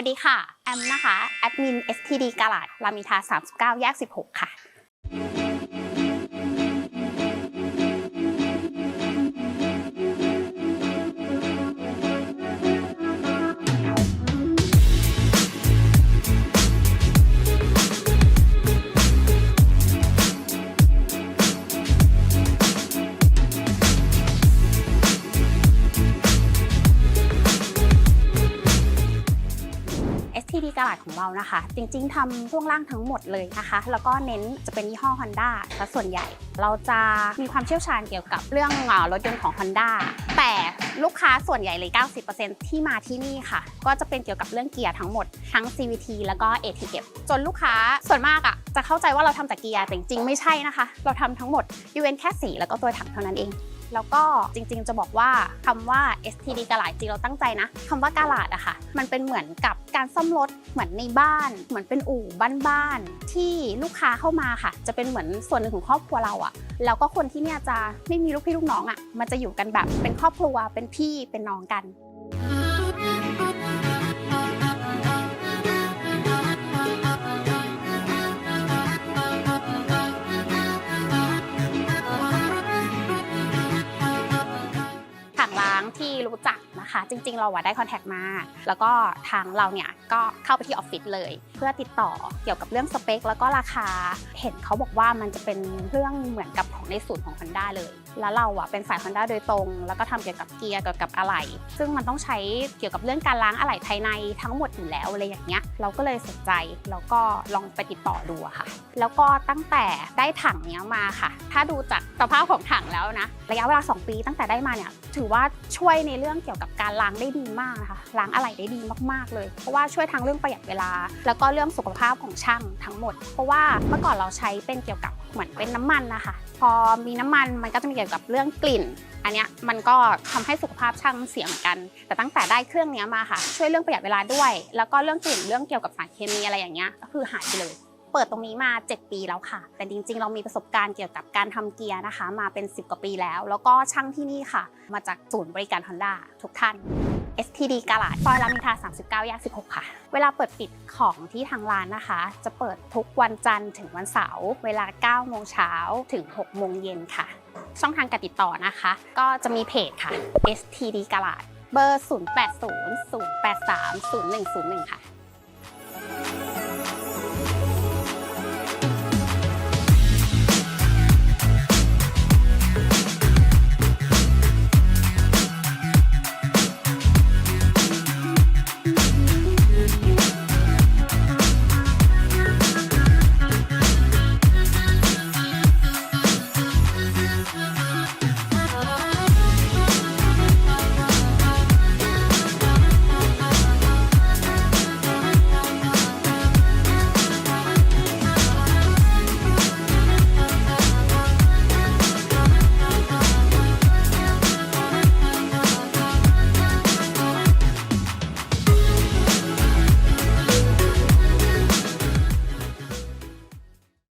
วัสดีค่ะ แอมนะคะ แอดมิน STD กาลาดรามินทา 39 แยก 16 ค่ะ STD กาลาดของเรานะคะ จริงๆทำพ่วงล่างทั้งหมดเลยนะคะ แล้วก็เน้นจะเป็นยี่ห้อ Honda ซะส่วนใหญ่ เราจะมีความเชี่ยวชาญเกี่ยวกับเรื่องรถยนต์ของ Honda แต่ลูกค้าส่วนใหญ่เลย 90%ที่มาที่นี่ค่ะ ก็จะเป็นเกี่ยวกับเรื่องเกียร์ทั้งหมด ทั้ง CVT แล้วก็ AT จนลูกค้าส่วนมากอะจะเข้าใจว่าเราทำแต่เกียร์แต่จริงๆไม่ใช่นะคะ เราทำทั้งหมดยกเว้นแค่สีแล้วก็ตัวถังเท่านั้นเอง แล้วก็จริงๆ จะบอกว่าคำว่า STD กาลาดจริงเราตั้งใจนะคำว่ากาลาดอะค่ะ มันเป็นเหมือนกับการซ่อมรถเหมือนในบ้าน เหมือนเป็นอู่บ้านๆที่ลูกค้าเข้ามาค่ะ จะเป็นเหมือนส่วนหนึ่งของครอบครัวเราอะแล้วก็คนที่เนี่ยจะไม่มีลูกพี่ลูกน้องอะมันจะอยู่กันแบบเป็นครอบครัวเป็นพี่เป็นน้องกันถัง ที่รู้จัก นะคะ จริงๆ เราอะได้คอนแทคมา แล้วก็ทางเราเนี่ยก็เข้าไปที่ออฟฟิศเลย เพื่อติดต่อเกี่ยวกับเรื่องสเปค แล้วก็ราคาเห็นเขาบอกว่ามันจะเป็นเรื่องเหมือนกับของในศูนย์ของ Honda เลย แล้วเราอะเป็นสาย Honda โดยตรง แล้วก็ทำเกี่ยวกับเกียร์เกี่ยวกับอะไหล่ซึ่งมันต้องใช้เกี่ยวกับเรื่องการล้างอะไหล่ภายในทั้งหมดอยู่แล้วอะไรอย่างเงี้ยเราก็เลยสนใจแล้วก็ลองไปติดต่อดูค่ะ แล้วก็ตั้งแต่ได้ถังเนี้ยมาค่ะ ถ้าดูจากสภาพของถังแล้วนะระยะเวลา 2 ปีตั้งแต่ได้มาเนี่ยถือว่าช่วยในเรื่องเกี่ยวกับการล้างได้ดีมากนะคะล้างอะไหล่ได้ดีมากๆเลย เพราะว่าช่วยทั้งเรื่องประหยัดเวลา แล้วก็เรื่องสุขภาพของช่างทั้งหมด เพราะว่าเมื่อก่อนเราใช้เป็นเกี่ยวกับเหมือนเป็นน้ำมันนะคะ พอมีน้ำมันมันก็จะมีเกี่ยวกับเรื่องกลิ่น อันเนี้ยมันก็ทำให้สุขภาพช่างเสียเหมือนกัน แต่ตั้งแต่ได้เครื่องนี้มาค่ะ ช่วยเรื่องประหยัดเวลาด้วย แล้วก็เรื่องกลิ่นเรื่องเกี่ยวกับสารเคมีอะไรอย่างเงี้ยก็คือหายไปเลย เปิดตรงนี้มา 7 ปีแล้วค่ะ แต่จริงๆ เรามีประสบการณ์เกี่ยวกับการทำเกียร์นะคะ มาเป็น 10 กว่าปีแล้ว แล้วก็ช่างที่นี่ค่ะ มาจากศูนย์บริการ Honda ทุกท่าน STD กาลาดซอยรามอินทรา39แยก16 ค่ะ เวลาเปิดปิดของที่ทางร้านนะคะ จะเปิดทุกวันจันทร์ถึงวันเสาร์ เวลา 9 โมงเช้าถึง 6 โมงเย็นค่ะ ช่องทางการติดต่อนะคะ ก็จะมีเพจค่ะ STD กาลาดเบอร์ 0800830101 ค่ะ